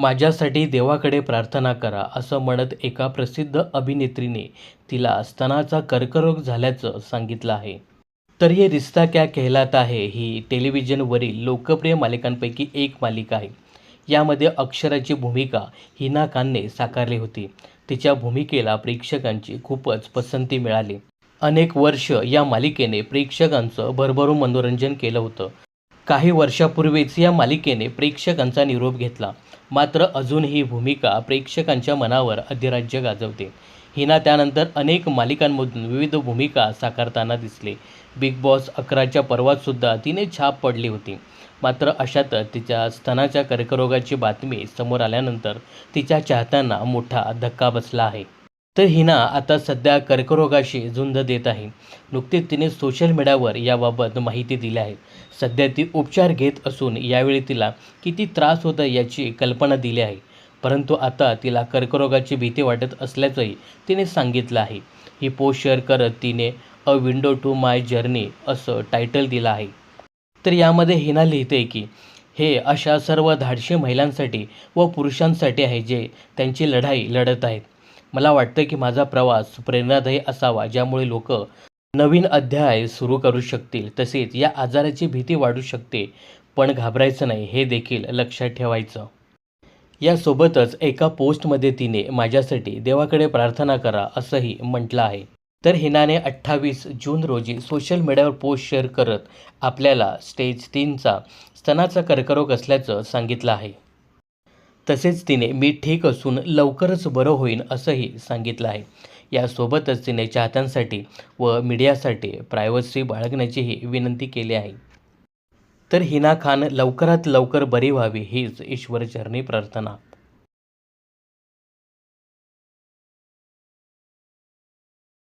माझ्यासाठी देवाकडे प्रार्थना करा असं म्हणत एका प्रसिद्ध अभिनेत्रीने तिला स्तनाचा कर्करोग झाल्याचं सांगितलं आहे. तर ये रिश्ता क्या कहलाता है? ही टेलिव्हिजनवरील लोकप्रिय मालिकांपैकी एक मालिका आहे. यामध्ये अक्षराची भूमिका हिना खानने साकारली होती. तिच्या भूमिकेला प्रेक्षकांची खूपच पसंती मिळाली. अनेक वर्ष या मालिकेने प्रेक्षकांचं भरभरून मनोरंजन केलं होतं. काही वर्षापूर्वीच या मालिकेने प्रेक्षकांचा निरोप घेतला. मात्र अजून ही भूमिका प्रेक्षकांच्या मनावर अधिराज्य गाजवते. हिना त्यानंतर अनेक मालिकांमधून विविध भूमिका साकारताना दिसले. बिग बॉस अकराच्या पर्वातसुद्धा तिने छाप पडली होती. मात्र अशातच तिच्या स्तनाच्या कर्करोगाची बातमी समोर आल्यानंतर तिच्या चाहत्यांना मोठा धक्का बसला आहे. तर हिना आता सध्या कर्करोगाशी झुंज देत आहे. नुकतीच तिने सोशल मीडियावर याबाबत माहिती दिली आहे. सध्या ती उपचार घेत असून यावेळी तिला किती त्रास होता याची कल्पना दिली आहे. परंतु आता तिला कर्करोगाची भीती वाटत असल्याचंही तिने सांगितलं आहे. ही पोस्ट शेअर करत तिने a window to my journey असं टायटल दिलं आहे. तर यामध्ये हिना लिहिते की हे अशा सर्व धाडशी महिलांसाठी व पुरुषांसाठी आहे जे त्यांची लढाई लढत आहेत. मला वाटतं की माझा प्रवास प्रेरणादायी असावा ज्यामुळे लोक नवीन अध्याय सुरू करू शकतील. तसेच या आजाराची भीती वाढू शकते पण घाबरायचं नाही हे देखील लक्षात ठेवायचं. यासोबतच एका पोस्टमध्ये तिने माझ्यासाठी देवाकडे प्रार्थना करा असंही म्हटलं आहे. तर हिनाने अठ्ठावीस जून रोजी सोशल मीडियावर पोस्ट शेअर करत आपल्याला स्टेज तीनचा स्तनाचा कर्करोग असल्याचं सांगितलं आहे. तसेच तिने मी ठीक असून लवकरच बरं होईन असंही सांगितलं आहे. यासोबतच तिने चाहत्यांसाठी व मीडियासाठी प्रायव्हसी बाळगण्याचीही विनंती केली आहे. तर हिना खान लवकरात लवकर बरी व्हावी हीच ईश्वरचरणी प्रार्थना.